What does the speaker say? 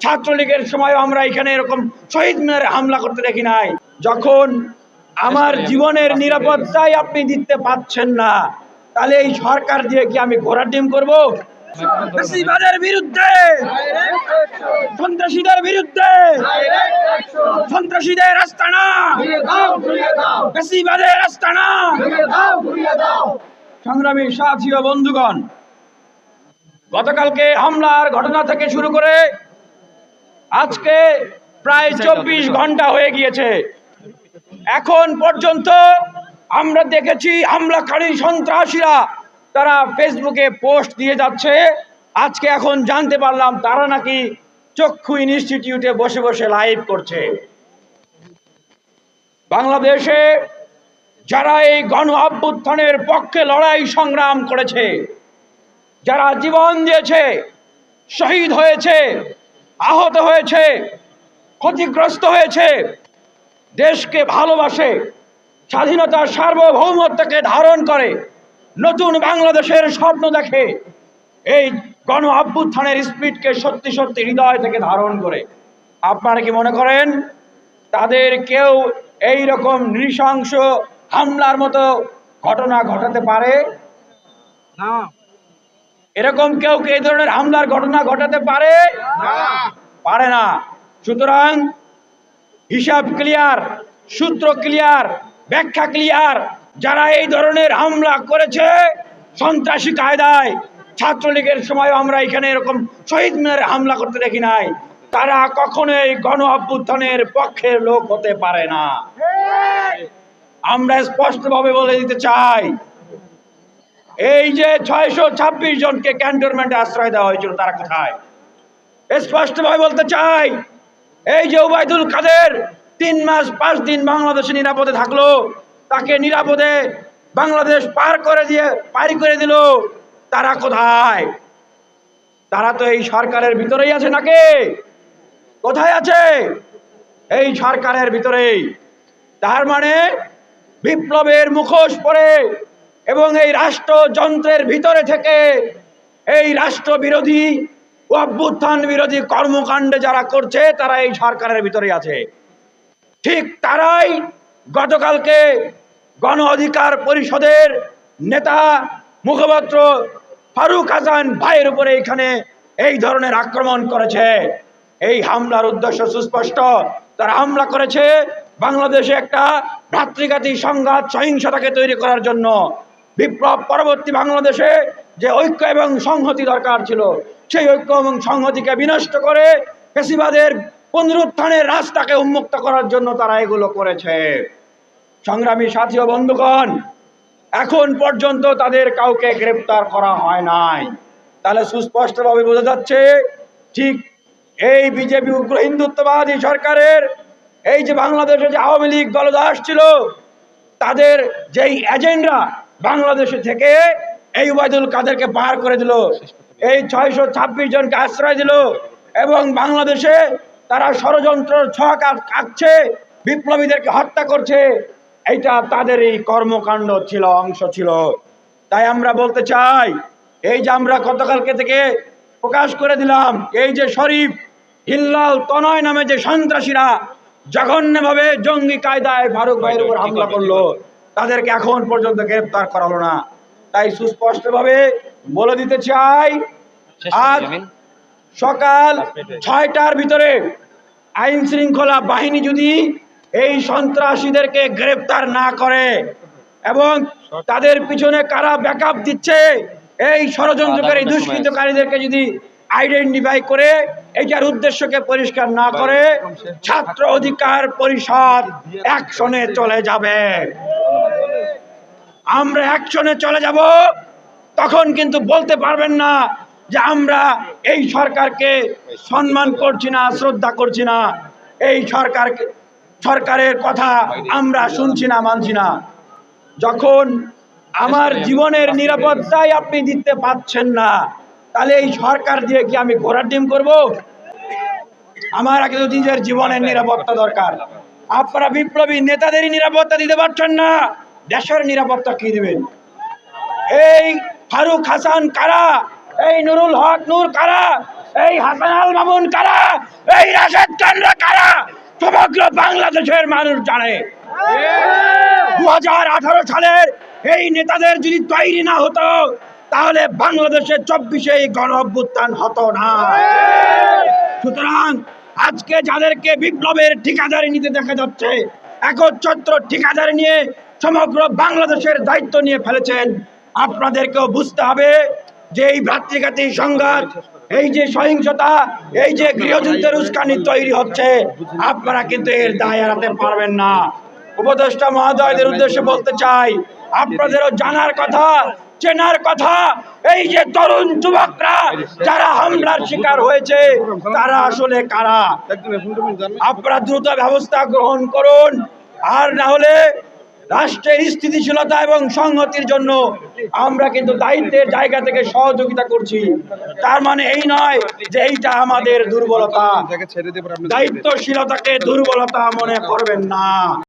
ছাত্রলীগের সময় আমরা এখানে এরকম শহীদ মিনারে হামলা করতে দেখি নাই। যখন আমার জীবনের নিরাপত্তাই আপনি দিতে পাচ্ছেন না তাহলে এই সরকার দিয়ে কি আমি ঘোড়ার ডিম করব? ফ্যাসিবাদের বিরুদ্ধে! সন্ত্রাসীদের বিরুদ্ধে! সন্ত্রাসীদের আস্তানা ফ্যাসিবাদের আস্তানা সংগ্রামী সাথী বন্ধুগণ গতকালকে হামলার ঘটনা থেকে শুরু করে আজকে প্রায় চব্বিশ ঘণ্টা হয়ে গিয়েছে। এখন পর্যন্ত আমরা দেখেছি হামলাকারী সন্ত্রাসীরা তারা ফেসবুকে পোস্ট দিয়ে যাচ্ছে। আজকে এখন জানতে পারলাম তারা নাকি চক্ষু ইনস্টিটিউটে বসে বসে লাইভ করছে। বাংলাদেশে যারা এই গণ অভ্যুত্থানের পক্ষে লড়াই সংগ্রাম করেছে যারা জীবন দিয়েছে শহীদ হয়েছে আহত হয়েছে, ক্ষতিগ্রস্ত হয়েছে। দেশকে ভালোবাসে, স্বাধীনতার সার্বভৌমত্বকে ধারণ করে, নতুন বাংলাদেশের স্বপ্ন দেখে, এই গণ অভ্যুত্থানের স্পিডকে সত্যি সত্যি হৃদয় থেকে ধারণ করে। আপনারা কি মনে করেন, তাদের কেউ এই রকম নৃশংস হামলার মতো ঘটনা ঘটাতে পারে? এরকম কেউ কি এই ধরনের হামলার ঘটনা ঘটাতে পারে? পারে না। সুতরাং হিসাব ক্লিয়ার সূত্র ক্লিয়ার ব্যাখ্যা ক্লিয়ার যারা এই ধরনের হামলা করেছে সন্ত্রাসী কায়দায় ছাত্রলীগের সময় আমরা এখানে এরকম শহীদ মিনারে হামলা করতে দেখি নাই। তারা কখনোই গণ অভ্যুত্থানের পক্ষের লোক হতে পারে না। আমরা স্পষ্টভাবে বলে দিতে চাই এই যে ছয়শো ছাব্বিশ জনকে ক্যান্টনমেন্টে আশ্রয় দেওয়া হয়েছিল, তারা কোথায়? স্পষ্টভাবে বলতে চাই, এই যে ওবায়দুল কাদের তিন মাস পাঁচ দিন বাংলাদেশে নিরাপদে থাকল, তাকে নিরাপদে বাংলাদেশ পার করে দিয়ে পারি করে দিল, তারা কোথায়? তারা তো এই সরকারের ভিতরেই আছে নাকি? কোথায় আছে? এই সরকারের ভিতরেই। তার মানে বিপ্লবের মুখোশ পরে এবং এই রাষ্ট্রযন্ত্রের ভিতরে থেকে এই রাষ্ট্র বিরোধী অভ্যুত্থান বিরোধী কর্মকাণ্ডে যারা করছে, তারা এই সরকারের ভিতরে আছে। ঠিক তারাই গতকালকে গণ অধিকার পরিষদের নেতা মুখপাত্র ফারুক হাসান ভাইয়ের উপরে এখানে এই ধরনের আক্রমণ করেছে। এই হামলার উদ্দেশ্য সুস্পষ্ট। তারা হামলা করেছে বাংলাদেশে একটা ভ্রাতৃঘাতী সংঘাত, সহিংসতাকে তৈরি করার জন্য। বিপ্লব পরবর্তী বাংলাদেশে যে ঐক্য এবং সংহতি দরকার ছিল, সেই ঐক্য এবং সংহতিকে বিনষ্ট করে ফেসিবাদের পুনরুত্থানের রাস্তাকে উন্মুক্ত করার জন্য তারা এগুলো করেছে। সংগ্রামী সাথী ও বন্ধুগণ, এখন পর্যন্ত তাদের কাউকে গ্রেপ্তার করা হয় নাই। তাহলে সুস্পষ্টভাবে বোঝা যাচ্ছে, ঠিক এই বিজেপি উগ্র হিন্দুত্ববাদী সরকারের এই যে বাংলাদেশে যে আওয়ামী লীগ দলদাস ছিল, তাদের যেই এজেন্ডা বাংলাদেশে থেকে এই উবায়দুল কাদেরকে পার করে দিল। এই ছয়শো ছাব্বিশ জনকে আশ্রয় দিল এবং বাংলাদেশে তারা ষড়যন্ত্র ছক আঁক- আঁকছে, বিপ্লবীদেরকে হত্যা করছে। এইটা তাদের এই কর্মকাণ্ড ছিল, অংশ ছিল। তাই আমরা বলতে চাই, এই যে আমরা গতকালকে থেকে প্রকাশ করে দিলাম, এই যে শরীফ, হিল্লাল তনয় নামে যে সন্ত্রাসীরা জঘন্যভাবে জঙ্গি কায়দায় ফারুক ভাইয়ের উপর হামলা করল। তাদেরকে এখন পর্যন্ত গ্রেপ্তার করা হলো না। তাই সুস্পষ্টভাবে বলে দিতে চাই আজ সকাল ছয়টার ভিতরে আইন শৃঙ্খলা বাহিনী যদি এই সন্ত্রাসীদেরকে গ্রেপ্তার না করে এবং তাদের পিছনে কারা ব্যাকআপ দিচ্ছে এই ষড়যন্ত্রকারী দুষ্কৃতকারীদেরকে যদি আইডেন্টিফাই করে এটার উদ্দেশ্যকে পরিষ্কার না করে ছাত্র অধিকার পরিষদ অ্যাকশনে চলে যাবে। আমরা অ্যাকশনে চলে যাব তখন কিন্তু বলতে পারবেন না যে আমরা এই সরকারকে সম্মান করছি না শ্রদ্ধা করছি না। এই সরকারকে সরকারের কথা আমরা শুনছি না মানছি না। যখন আমার জীবনের নিরাপত্তাই আপনি দিতে পাচ্ছেন না তাহলে এই সরকার দিয়ে কি আমি ঘোড়ার ডিম করব? আমার আগে তো নিজের জীবনের নিরাপত্তা দরকার। আপনারা বিপ্লবী নেতাদেরই নিরাপত্তা দিতে পারছেন না। দেশের নিরাপত্তা কি দিবেন? এই ফারুক হাসান কারা? এই নুরুল হক নূর কারা? এই হাসান আল মামুন কারা? এই রাশেদ খানরা কারা? সমগ্র বাংলাদেশের মানুষ জানে। দু হাজার আঠারো সালের এই নেতাদের যদি তৈরি না হতো তাহলে বাংলাদেশের চব্বিশে গণ অভ্যুত্থান হতো না। সুতরাং আজকে যাদেরকে বিপ্লবের ঠিকাদারি নিতে দেখা যাচ্ছে, একচ্ছত্র ঠিকাদারি নিয়ে সমগ্র বাংলাদেশের দায়িত্ব নিয়ে ফেলেছেন, আপনাদেরকেও বুঝতে হবে যে এই ভ্রাতৃঘাতী সংঘাত, এই যে সহিংসতা, এই যে গৃহযুদ্ধের উস্কানি তৈরি হচ্ছে, আপনারা কিন্তু এর দায় এড়াতে পারবেন না। উপদেষ্টা মহোদয়দের উদ্দেশ্যে বলতে চাই, আপনাদেরও জানার কথা চেনার কথা। এই যে তরুণ যুবকরা যারা হামলার শিকার হয়েছে তারা আসলে কারা? আপনারা দ্রুত ব্যবস্থা গ্রহণ করুন। আর না হলে রাষ্ট্রের স্থিতিশীলতা এবং সংহতির জন্য আমরা কিন্তু দায়িত্বের জায়গা থেকে সহযোগিতা করছি। তার মানে এই নয় যে এইটা আমাদের দুর্বলতা। দায়িত্বশীলতাকে দুর্বলতা মনে করবেন না।